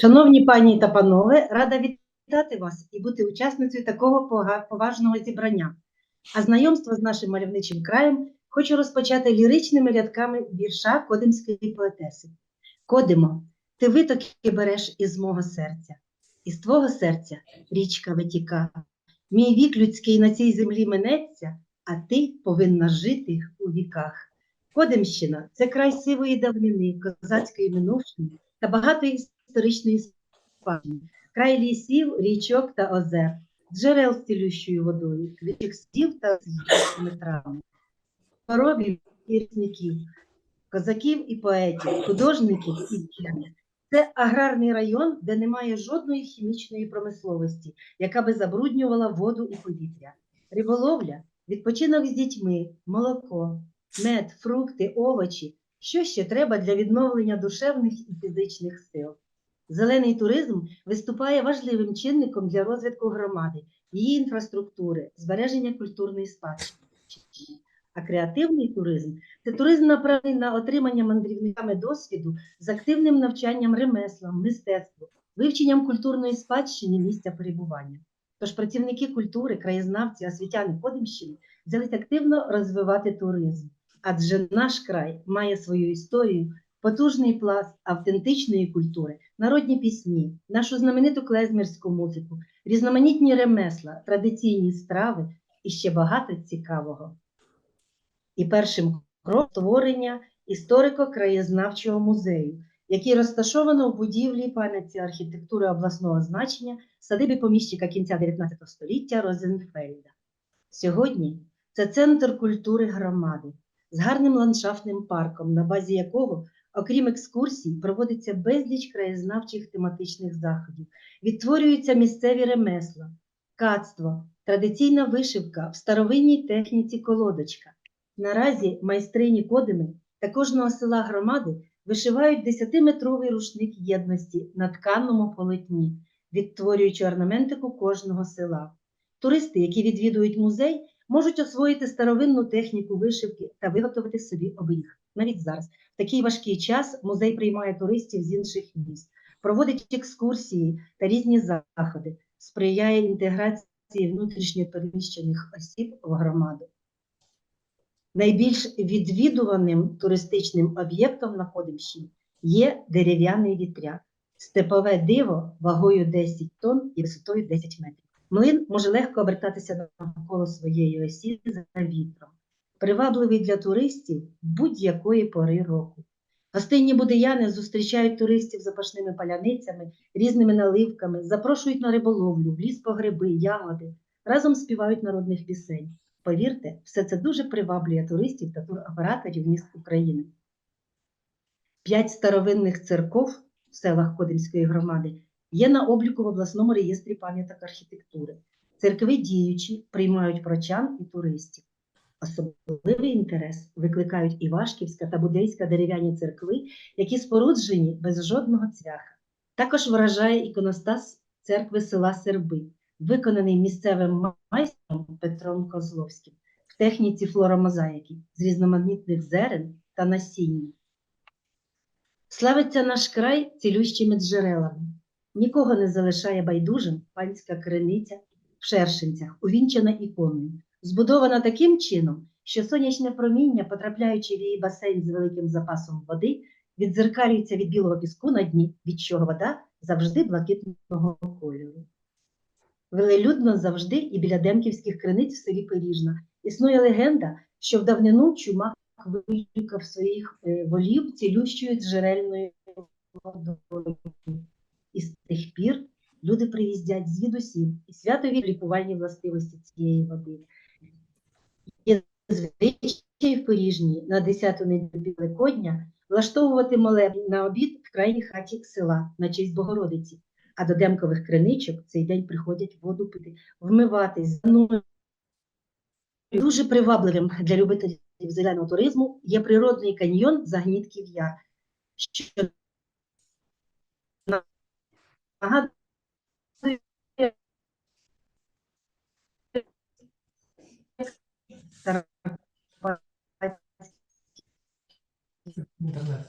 Шановні пані та панове, рада вітати вас і бути учасницею такого поважного зібрання. А знайомство з нашим мальовничим краєм хочу розпочати ліричними рядками вірша Кодимської поетеси. Кодимо, ти витоки береш із мого серця, із твого серця річка витіка. Мій вік людський на цій землі минеться, а ти повинна жити у віках. Кодимщина це край сивої давнини, козацької минувшини та багатої історичної спадщини, край лісів, річок та озер, джерел з цілющою водою, квітчих садів та з травами, коробів і різників, козаків і поетів, художників і вчених. Це аграрний район, де немає жодної хімічної промисловості, яка би забруднювала воду і повітря. Риболовля, відпочинок з дітьми, молоко, мед, фрукти, овочі. Що ще треба для відновлення душевних і фізичних сил? Зелений туризм виступає важливим чинником для розвитку громади, її інфраструктури, збереження культурної спадщини. А креативний туризм це туризм направлений на отримання мандрівниками досвіду з активним навчанням ремеслам, мистецтву, вивченням культурної спадщини місця перебування. Тож працівники культури, краєзнавці, освітяни Подимщини взялись активно розвивати туризм, адже наш край має свою історію, потужний пласт автентичної культури, народні пісні, нашу знамениту клезмірську музику, різноманітні ремесла, традиційні страви і ще багато цікавого. І першим кроком створення історико-краєзнавчого музею, який розташовано в будівлі пам'ятці архітектури обласного значення садиби поміщика кінця 19 століття Розенфельда. Сьогодні це центр культури громади з гарним ландшафтним парком, на базі якого, окрім екскурсій, проводиться безліч краєзнавчих тематичних заходів, відтворюються місцеві ремесла, ткацтво, традиційна вишивка в старовинній техніці колодочка. Наразі майстрині Кодими та кожного села громади вишивають 10-метровий рушник єдності на тканому полотні, відтворюючи орнаментику кожного села. Туристи, які відвідують музей, можуть освоїти старовинну техніку вишивки та виготовити собі оберіг. Навіть зараз, в такий важкий час, музей приймає туристів з інших міст, проводить екскурсії та різні заходи, сприяє інтеграції внутрішньо переміщених осіб в громаду. Найбільш відвідуваним туристичним об'єктом на Подимщині є дерев'яний вітряк, степове диво вагою 10 тонн і висотою 10 метрів. Млин може легко обертатися навколо своєї осі за вітром, привабливий для туристів будь-якої пори року. Гостинні будияни зустрічають туристів запашними паляницями, різними наливками, запрошують на риболовлю, в ліс по гриби, ягоди, разом співають народних пісень. Повірте, все це дуже приваблює туристів та туроператорів міст України. П'ять старовинних церков в селах Кодимської громади є на обліку в обласному реєстрі пам'яток архітектури. Церкви діючі приймають прочан і туристів. Особливий інтерес викликають Івашківська та Будейська дерев'яні церкви, які споруджені без жодного цвяха. Також вражає іконостас церкви села Серби, виконаний місцевим майстром Петром Козловським в техніці флоромозаїки з різноманітних зерен та насіння. Славиться наш край цілющими джерелами. Нікого не залишає байдужим панська криниця в Шершинцях, увінчена іконою, збудована таким чином, що сонячне проміння, потрапляючи в її басейн з великим запасом води, віддзеркалюється від білого піску на дні, від чого вода завжди блакитного кольору. Велелюдно завжди і біля Демківських криниць в селі Пиріжна існує легенда, що в давнину чумак викликав своїх е, волів цілющою джерельною водою. Тих пір люди приїздять звідусіль і святові лікувальні властивості цієї води. Є звичай в Пиріжні на 10-ту неділю Великодня влаштовувати молебні на обід в крайній хаті села на честь Богородиці, а до демкових криничок цей день приходять воду пити, вмиватись, занурювати. Дуже привабливим для любителів зеленого туризму є природний каньйон Загнітків Яр, що Інтернет.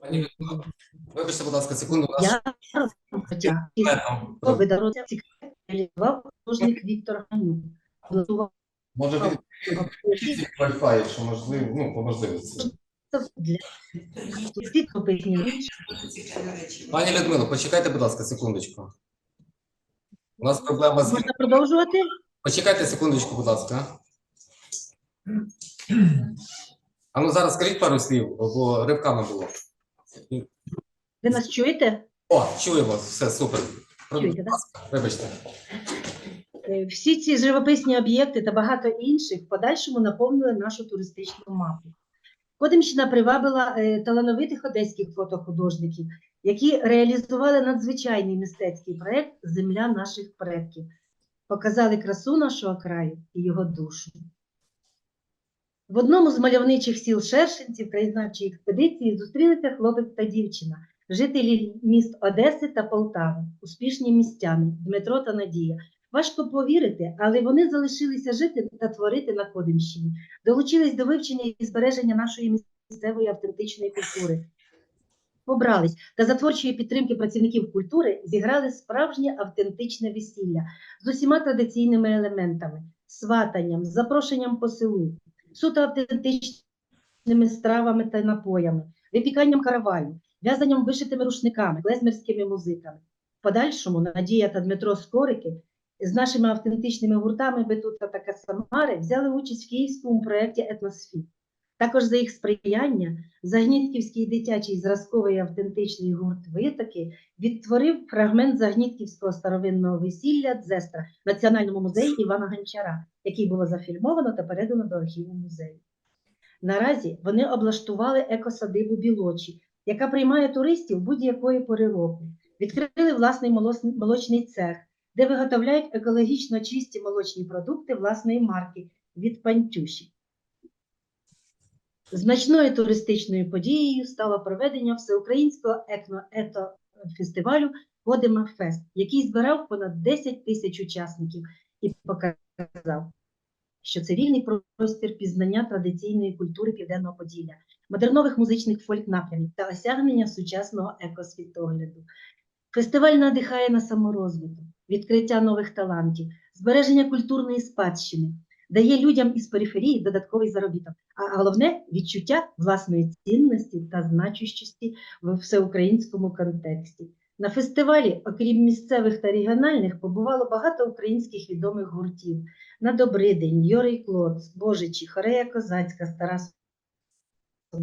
Пані вибачте, будь ласка, секунду. Я художник Віктор Ганюк. Може Wi-Fi, якщо можливо, ну, по можливості. для світлописні Пані Людмило, почекайте, будь ласка, секундочку. У нас проблема з... Можна продовжувати? Почекайте секундочку, будь ласка. А ну зараз скажіть пару слів, бо ривками було. Ви нас чуєте? О, чую вас, все, супер. Чуєте, Будь ласка, Вибачте. Е, Всі ці живописні об'єкти та багато інших в подальшому наповнили нашу туристичну мапу. Кодимщина привабила е, талановитих одеських фотохудожників, які реалізували надзвичайний мистецький проєкт Земля наших предків, показали красу нашого краю і його душу. В одному з мальовничих сіл Шершинців краєзнавчої експедиції зустрілися хлопець та дівчина, жителі міст Одеси та Полтави, успішні містяни Дмитро та Надія. Важко повірити, але вони залишилися жити та творити на Кодимщині, долучились до вивчення і збереження нашої місцевої автентичної культури. Побрались та за творчої підтримки працівників культури зіграли справжнє автентичне весілля з усіма традиційними елементами, сватанням, запрошенням по селу, суто автентичними стравами та напоями, випіканням караваю, в'язанням вишитими рушниками, клезмерськими музиками. В подальшому Надія та Дмитро Скорики з нашими автентичними гуртами Бетута та Касамари взяли участь в київському проєкті Етносфіт. Також за їх сприяння Загнітківський дитячий зразковий автентичний гурт Витоки відтворив фрагмент Загнітківського старовинного весілля Дзестра в Національному музеї Івана Гончара, який було зафільмовано та передано до архіву музею. Наразі вони облаштували екосадибу Білочі, яка приймає туристів будь-якої пори року. Відкрили власний молочний цех, де виготовляють екологічно чисті молочні продукти власної марки від пантюші. Значною туристичною подією стало проведення всеукраїнського етно-ето-фестивалю Кодима Фест, який збирав понад 10 тисяч учасників і показав, що це вільний простір пізнання традиційної культури Південного Поділля, модернових музичних фольк-напрямів та осягнення сучасного екосвітогляду. Фестиваль надихає на саморозвиток, відкриття нових талантів, збереження культурної спадщини, дає людям із периферії додатковий заробіток, а головне відчуття власної цінності та значущості в всеукраїнському контексті. На фестивалі, окрім місцевих та регіональних, побувало багато українських відомих гуртів: на Добридень, Йорий Клоц, Божичі, Хорея Козацька, з Тарасом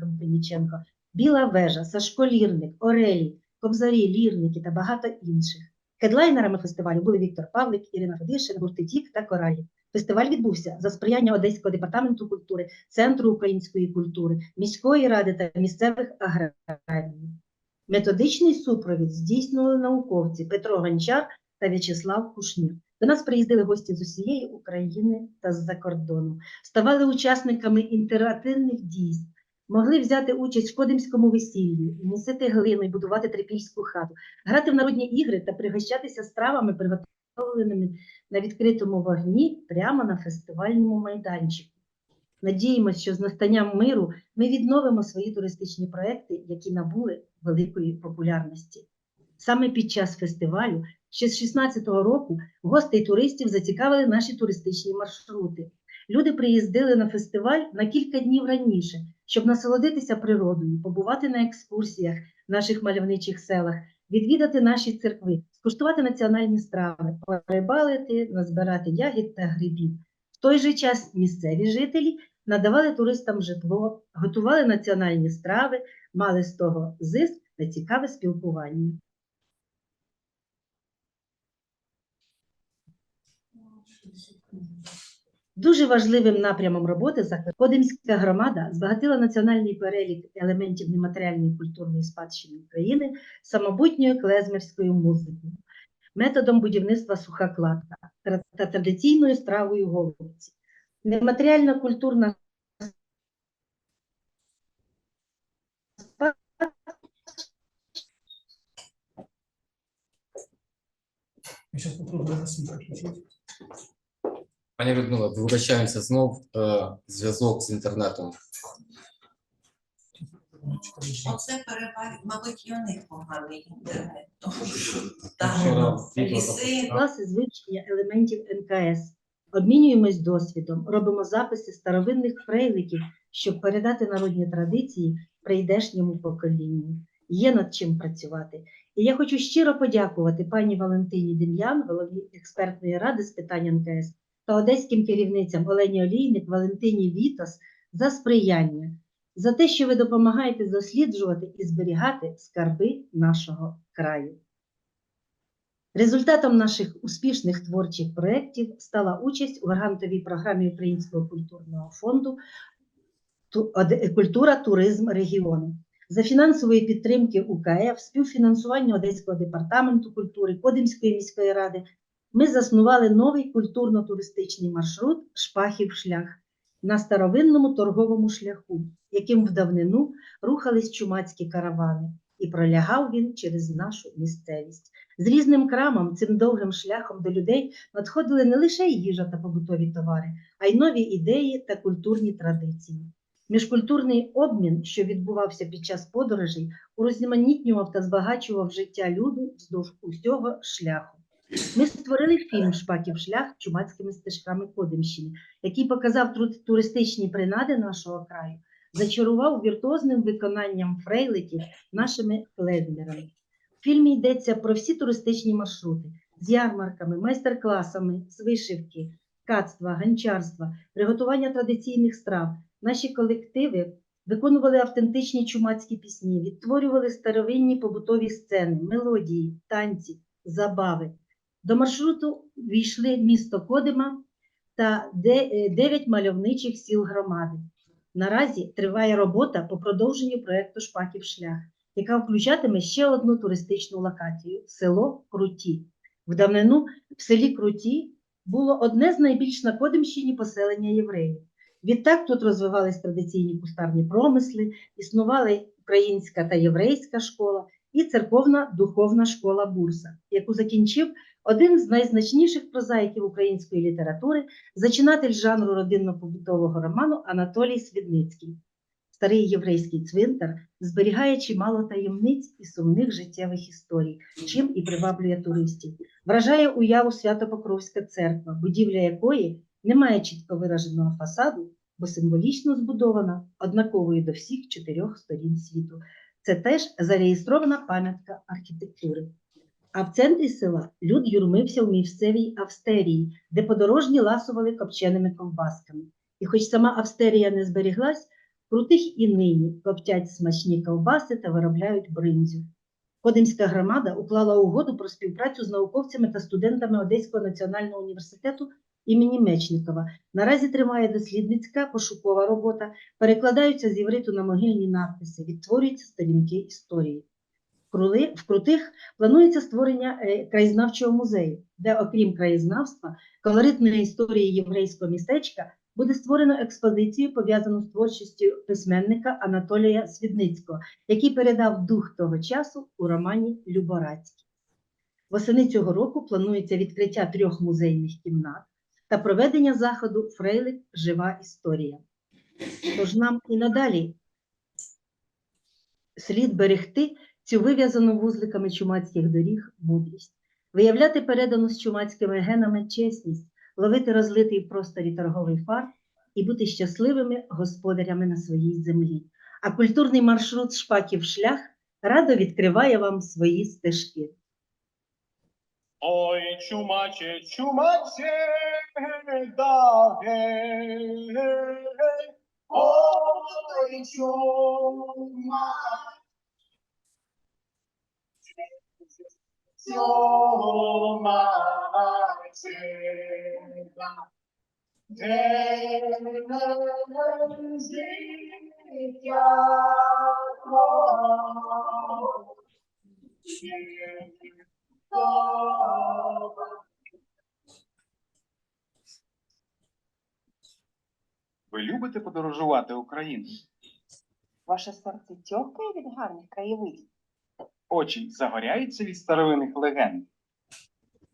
Компаніченко, Біла Вежа, Сашко Лірник, Орелі, Кобзарі, Лірники та багато інших. Хедлайнерами фестивалю були Віктор Павлик, Ірина Федишин, гурти Тік та Коралі. Фестиваль відбувся за сприяння Одеського департаменту культури, Центру української культури, міської ради та місцевих аграріїв. Методичний супровід здійснювали науковці Петро Гончар та В'ячеслав Кушнір. До нас приїздили гості з усієї України та з-за кордону, ставали учасниками інтерактивних дійств, могли взяти участь в Кодимському весіллі, місити глину і будувати трипільську хату, грати в народні ігри та пригощатися стравами, приготовленими на відкритому вогні прямо на фестивальному майданчику. Надіємося, що з настанням миру ми відновимо свої туристичні проекти, які набули великої популярності. Саме під час фестивалю, ще з 16-го року, гостей туристів зацікавили наші туристичні маршрути. Люди приїздили на фестиваль на кілька днів раніше, щоб насолодитися природою, побувати на екскурсіях в наших мальовничих селах, відвідати наші церкви, скуштувати національні страви, порибалити, назбирати ягід та грибів. В той же час місцеві жителі надавали туристам житло, готували національні страви, мали з того зиск та цікаве спілкування. Дуже важливим напрямом роботи Кодимська громада збагатила національний перелік елементів нематеріальної культурної спадщини України самобутньою клезмерською музикою, методом будівництва суха кладка та традиційною стравою голубці. Нематеріальна культурна Я Пані Людмила, вибачаємося знов е, зв'язок з інтернетом. Оце переваг, мабуть, і у них поганий інтернет. Тому що там ліси, класи з елементів НКС. Обмінюємось досвідом, робимо записи старовинних фрейликів, щоб передати народні традиції прийдешньому поколінню. Є над чим працювати. І я хочу щиро подякувати пані Валентині Дем'ян, голові експертної ради з питань НКС, та одеським керівницям Олені Олійник, Валентині Вітос за сприяння, за те, що ви допомагаєте досліджувати і зберігати скарби нашого краю. Результатом наших успішних творчих проєктів стала участь у грантовій програмі Українського культурного фонду Культура, туризм, регіони. За фінансової підтримки УКФ, співфінансування Одеського департаменту культури, Кодимської міської ради ми заснували новий культурно-туристичний маршрут Шпахів шлях на старовинному торговому шляху, яким в давнину рухались чумацькі каравани, і пролягав він через нашу місцевість. З різним крамом цим довгим шляхом до людей надходили не лише їжа та побутові товари, а й нові ідеї та культурні традиції. Міжкультурний обмін, що відбувався під час подорожей, урізноманітнював та збагачував життя люду вздовж усього шляху. Ми створили фільм Шпаків шлях чумацькими стежками Кодимщини, який показав туристичні принади нашого краю, зачарував віртуозним виконанням фрейликів нашими клезмерами. В фільмі йдеться про всі туристичні маршрути з ярмарками, майстер-класами з вишивки, ткацтва, ганчарства, приготування традиційних страв. Наші колективи виконували автентичні чумацькі пісні, відтворювали старовинні побутові сцени, мелодії, танці, забави. До маршруту війшли місто Кодима та де- е, дев'ять мальовничих сіл громади. Наразі триває робота по продовженню проекту Шпаків шлях яка включатиме ще одну туристичну локацію село Круті. В давнину в селі Круті було одне з найбільш на Кодимщині поселення євреїв. Відтак тут розвивались традиційні кустарні промисли, існували українська та єврейська школа і церковна духовна школа Бурса, яку закінчив один з найзначніших прозаїків української літератури, зачинатель жанру родинно-побутового роману Анатолій Свідницький. Старий єврейський цвинтар зберігає чимало таємниць і сумних життєвих історій, чим і приваблює туристів. Вражає уяву Свято-Покровська церква, будівля якої не має чітко вираженого фасаду, бо символічно збудована однаковою до всіх чотирьох сторін світу. Це теж зареєстрована пам'ятка архітектури. А в центрі села люд юрмився в місцевій Австерії, де подорожні ласували копченими ковбасками. І хоч сама Австерія не зберіглась, Крутих і нині коптять смачні ковбаси та виробляють бринзю. Кодимська громада уклала угоду про співпрацю з науковцями та студентами Одеського національного університету імені Мечникова. Наразі триває дослідницька пошукова робота, перекладаються з євриту на могильні надписи, відтворюються сторінки історії. В Крутих планується створення е, краєзнавчого музею, де, окрім краєзнавства, колоритної історії єврейського містечка буде створено експозицію, пов'язану з творчістю письменника Анатолія Свідницького, який передав дух того часу у романі Люборацький. Восени цього року планується відкриття трьох музейних кімнат та проведення заходу Фрейлик Жива історія. Тож нам і надалі слід берегти цю вив'язану вузликами чумацьких доріг мудрість, виявляти передану з чумацькими генами чесність, ловити розлитий в просторі торговий фар і бути щасливими господарями на своїй землі. А культурний маршрут Шпаків шлях радо відкриває вам свої стежки. Oj, ciumacie, ciumacie, dalej. Oj, ciumacie, ciumacie, dalej. Dzień Ви любите подорожувати Україною? Ваше серце тьохкає від гарних краєвидів. Очі загоряються від старовинних легенд.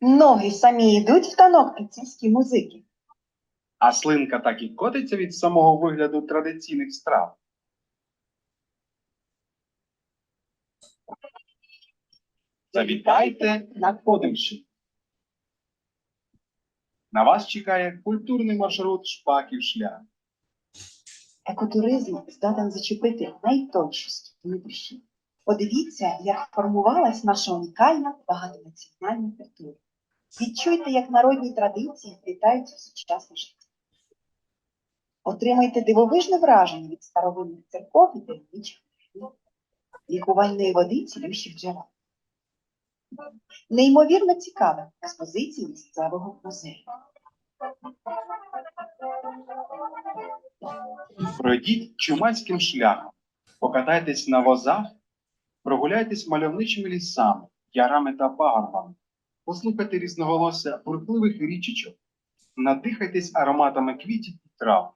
Ноги самі йдуть в танок під сільські музики. А слинка так і котиться від самого вигляду традиційних страв. Завітайте на На вас чекає культурний маршрут шпаків шлях. Екотуризм здатен зачепити найтонші душі. Подивіться, як формувалась наша унікальна багатонаціональна культура. Відчуйте, як народні традиції вплітаються в сучасне життя. Отримайте дивовижне враження від старовинних церков і таємничих лікувальної води цілющих джерел. Неймовірно цікаве експозиції місцевого музею. Пройдіть чумацьким шляхом, покатайтесь на возах, прогуляйтесь мальовничими лісами, ярами та пагорбами, послухайте різноголосся бурхливих річечок, надихайтесь ароматами квітів і трав,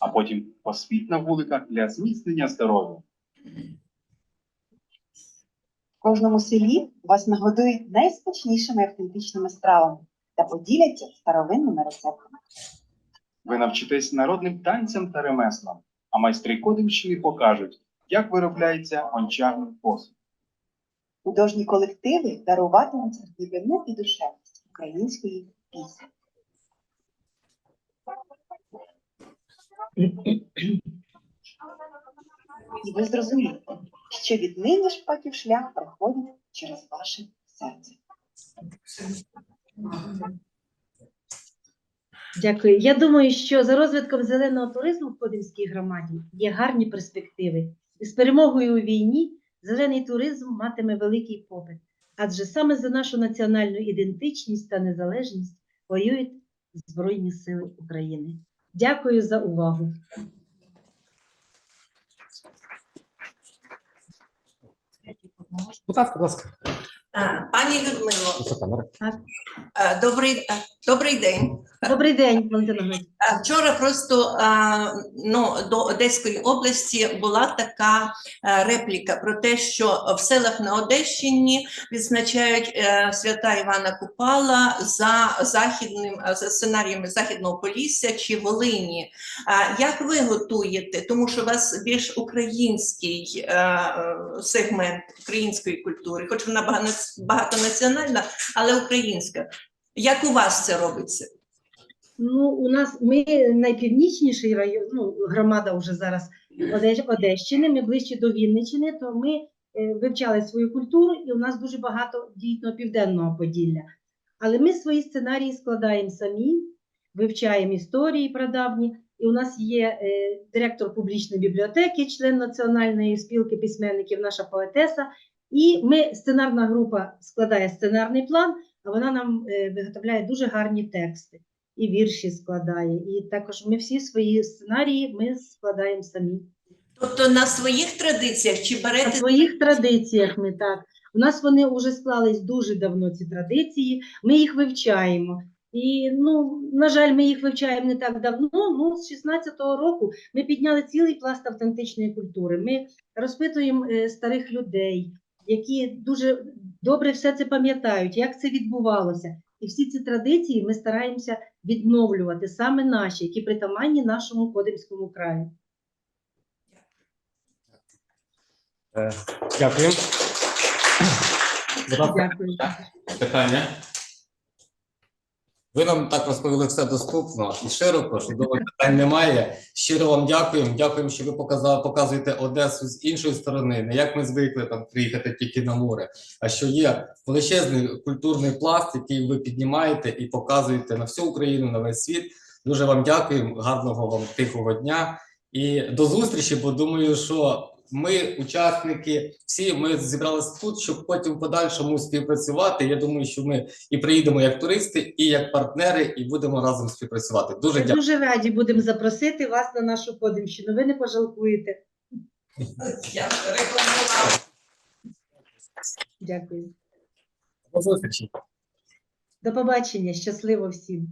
а потім поспіть на вуликах для зміцнення здоров'я. В кожному селі вас нагодують найсмачнішими автентичними стравами та поділяться старовинними рецептами. Ви навчитесь народним танцям та ремеслам, а майстри Кодимщини покажуть, як виробляється гончарний посуд. Художні колективи даруватимуть глибину і душевність української пісні. І ви зрозумієте, що віднині шпаків шлях проходить через ваше серце. Дякую. Я думаю, що за розвитком зеленого туризму в Кодимській громаді є гарні перспективи. І з перемогою у війні зелений туризм матиме великий попит, адже саме за нашу національну ідентичність та незалежність воюють Збройні Сили України. Дякую за увагу. Будь ласка, будь ласка. Е, Пані Людмило, е, добрий, е, добрий день. Добрий день, Валентина Вчора просто ну, до Одеської області була така е, репліка про те, що в селах на Одещині відзначають е, свята Івана Купала за західним е, за сценаріями Західного Полісся чи Волині. Як ви готуєте? Тому що у вас більш український сегмент української культури, хоч вона багано- багатонаціональна, але українська. Як у вас це робиться? Ну, у нас ми найпівнічніший район, ну, громада вже зараз Одещини, ми ближче до Вінниччини, то ми е, вивчали свою культуру, і у нас дуже багато дійсно південного Поділля. Але ми свої сценарії складаємо самі, вивчаємо історії прадавні. І у нас є е, директор публічної бібліотеки, член Національної спілки письменників, наша поетеса. І ми, сценарна група складає сценарний план, а вона нам е, виготовляє дуже гарні тексти і вірші складає. І також ми всі свої сценарії ми складаємо самі. Тобто на своїх традиціях чи На своїх традиціях ми так. У нас вони вже склались дуже давно, ці традиції, ми їх вивчаємо. І, ну, на жаль, ми їх вивчаємо не так давно. Ну, з 16-го року ми підняли цілий пласт автентичної культури. Ми розпитуємо е, старих людей, які дуже добре все це пам'ятають, як це відбувалося. І всі ці традиції ми стараємося відновлювати саме наші, які притаманні нашому Кодимському краю. Е, Дякую. Дякую. питання. Ви нам так розповіли все доступно і широко, що думаю, питань немає. Щиро вам дякуємо. Дякуємо, що ви показали, показуєте Одесу з іншої сторони, не як ми звикли там приїхати тільки на море, а що є величезний культурний пласт, який ви піднімаєте і показуєте на всю Україну, на весь світ. Дуже вам дякуємо, гарного вам тихого дня і до зустрічі, бо думаю, що ми, учасники, всі ми зібралися тут, щоб потім в подальшому співпрацювати. Я думаю, що ми і приїдемо як туристи, і як партнери, і будемо разом співпрацювати. Дуже дякую. дуже раді будемо запросити вас на нашу Кодимщину. Ви не пожалкуєте. я рекламувала? Дякую. До зустрічі. До побачення. Щасливо всім.